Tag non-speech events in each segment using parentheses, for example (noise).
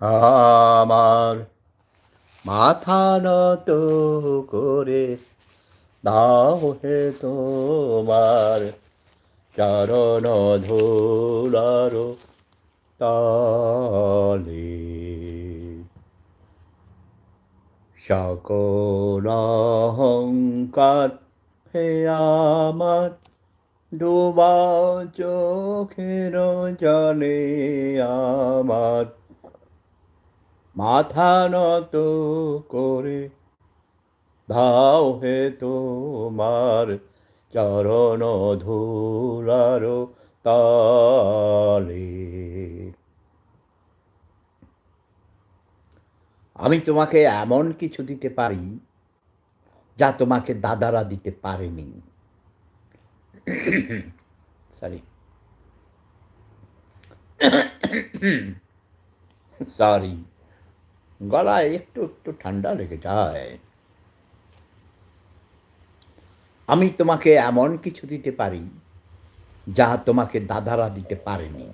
আমার মাথা নত করে দাও হে তোমার চরণ ধুলার তালে। সকল অহংকার হে আমার ডোবা চোখের জলে আমার। মাথা নত করে ধাও হে তোমার চরণ ধুলার তালে। আমি তোমাকে এমন কিছু দিতে পারি যা তোমাকে দাদারা দিতে পারেনি। সরি সরি (coughs) গলায় একটু একটু ঠান্ডা লেগে যায়। আমি তোমাকে এমন কিছু দিতে পারি, যা তোমাকে দাদারা দিতে পারেনি।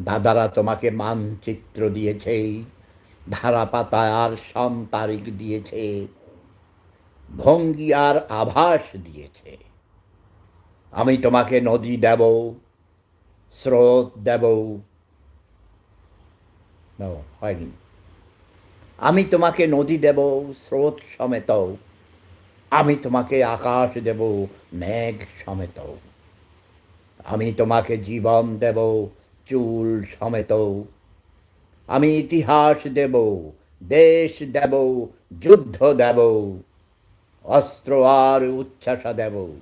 দাদারা তোমাকে মানচিত্র দিয়েছে ধারা পাতায় আর সম তারিখ দিয়েছে, ভঙ্গি আর আভাস দিয়েছে। আমি তোমাকে নদী দেব, স্রোত দেব। হয়নি। আমি তোমাকে নদী দেব, স্রোত সমেত। আমি তোমাকে আকাশ দেব, মেঘ সমেত। আমি তোমাকে জীবন দেব, চুল সমেত। আমি ইতিহাস দেব, দেশ দেব, যুদ্ধ দেব, অস্ত্র আর উচ্ছ্বাসা দেব,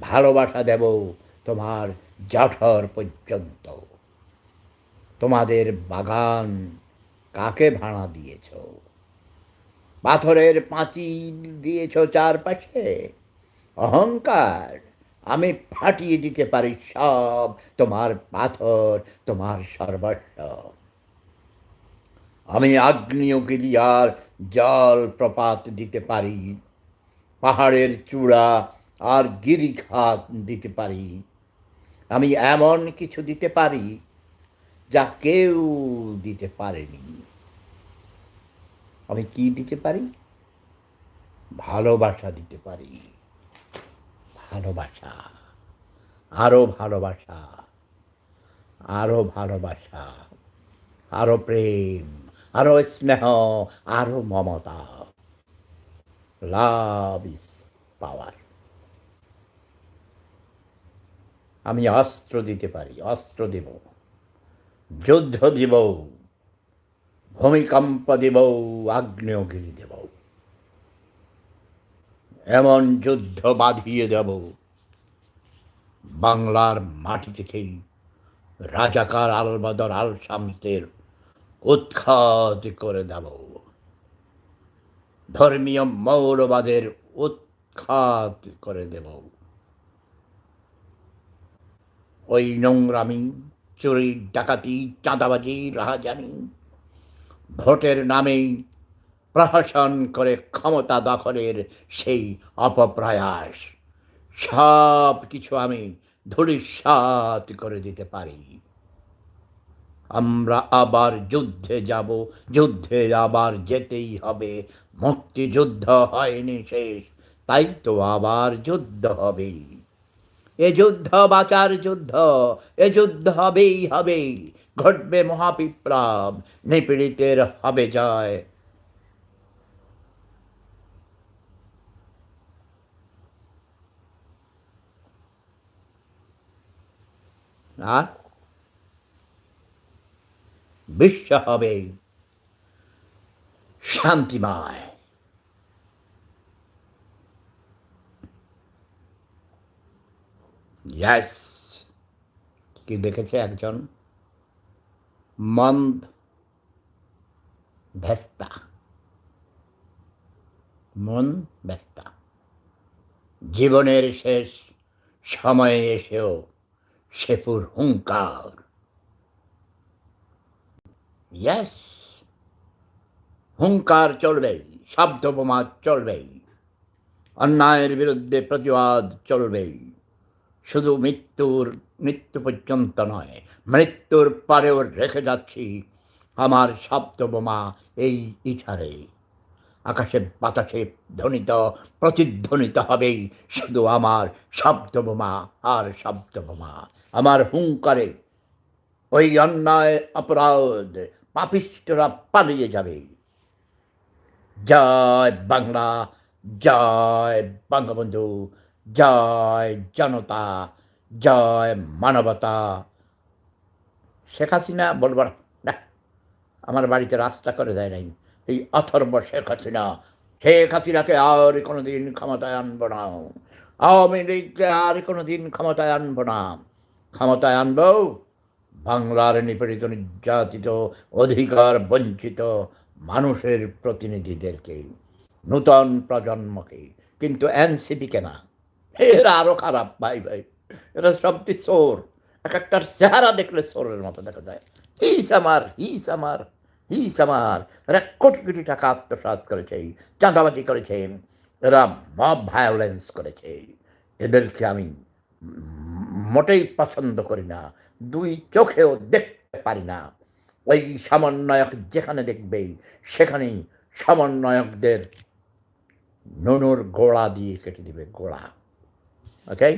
ভালোবাসা দেব তোমার জঠর পর্যন্ত। তোমাদের বাগান কাকে ভাড়া দিয়েছ? পাথরের পাঁচিল দিয়েছ চারপাশে? অহংকার আমি ফাটিয়ে দিতে পারি সব, তোমার পাথর, তোমার সর্বস্ব। আমি আগ্নেয়গিরি আর জল প্রপাত দিতে পারি, পাহাড়ের চূড়া আর গিরিখাত দিতে পারি। আমি এমন কিছু দিতে পারি যা কেউ দিতে পারেনি। আমি কি দিতে পারি? ভালোবাসা দিতে পারি। ভালোবাসা। আরও ভালোবাসা। আরও ভালোবাসা। আরও প্রেম। আরও স্নেহ। আরও মমতা। লাভ ইস পাওয়ার আমি অস্ত্র দিতে পারি, অস্ত্র দেব। যুদ্ধ দিব ভূমিকম্প দেব আগ্নেয়গিরি দেব এমন যুদ্ধ বাঁধিয়ে দেব, বাংলার মাটি থেকেই রাজাকার আলবদর আল শামসের উৎখাত করে দেব। ধর্মীয় মৌলবাদের উৎখাত করে দেব। ওই নোংরামি চুরি, ডাকাতি, চাঁদাবাজি, রাহাজানি। ভোটের নামেই প্রহসন করে ক্ষমতা দখলের সেই অপপ্রয়াস। সব কিছু আমি ধূলিসাৎ করে দিতে পারি। আমরা আবার যুদ্ধে যাব, যুদ্ধে আবার যেতেই হবে। মুক্তিযুদ্ধ হয়নি শেষ, তাই তো আবার যুদ্ধ হবে এ যুদ্ধ বাঁচার যুদ্ধ, এ যুদ্ধ হবেই হবে ঘটবে মহাবিপ্লব, নিপীড়িতের হবে জয়। আর? বিশ্ব হবে শান্তিময়। ইয়াস কি দেখেছে একজন? মন্দ ভেস্তা মন ব্যস্তা। জীবনের শেষ সময়ে এসেও সেপুর হুঙ্কার। ইয়াস হুঙ্কার চলবেই শব্দ বোমা চলবেই। অন্যায়ের বিরুদ্ধে প্রতিবাদ চলবেই। শুধু মৃত্যুর, মৃত্যু পর্যন্ত নয়, মৃত্যুর পরেও রেখে যাচ্ছি আমার শব্দ বোমা এই ইথারে আকাশে বাতাসে ধ্বনিত, প্রতিধ্বনিত হবেই শুধু আমার শব্দ বোমা আর শব্দ বোমা আমার হুঙ্কারে। ওই অন্যায় অপরাধ পাপিষ্টরা পালিয়ে যাবে। জয় বাংলা, জয় বঙ্গবন্ধু। জয় জনতা, জয় মানবতা। শেখ হাসিনা বলবার, না, আমার বাড়িতে রাস্তা করে দেয় নাই। এই অথর্ব শেখ হাসিনা। শেখ হাসিনাকে আর কোনোদিন ক্ষমতায় আনব না। আওয়ামী লীগকে আর কোনোদিন ক্ষমতায় আনব না। ক্ষমতায় আনব বাংলার নিপীড়িত, নির্যাতিত, অধিকার বঞ্চিত মানুষের প্রতিনিধিদেরকে, নূতন প্রজন্মকে। কিন্তু এনসিপিকে না। এরা আরও খারাপ, ভাই ভাই। এরা সবটি চোর। এক একটার চেহারা দেখলে চোরের মতো দেখা যায়। হিস আমার হিস আমার হিস আমার। এরা কোটি কোটি টাকা আত্মসাৎ করেছে, চাঁদাবাজি করেছে, এরা মব ভায়োলেন্স করেছে। এদেরকে আমি মোটেই পছন্দ করি না, দুই চোখেও দেখতে পারি না। ওই সমন্বয়ক যেখানে দেখবেই সেখানেই সমন্বয়কদের নুনুর গোড়া দিয়ে কেটে দিবে গোড়া। ওকে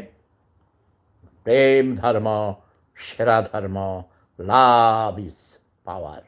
প্রেম ধর্ম সেরা ধর্ম লাভ ইজ পাওয়ার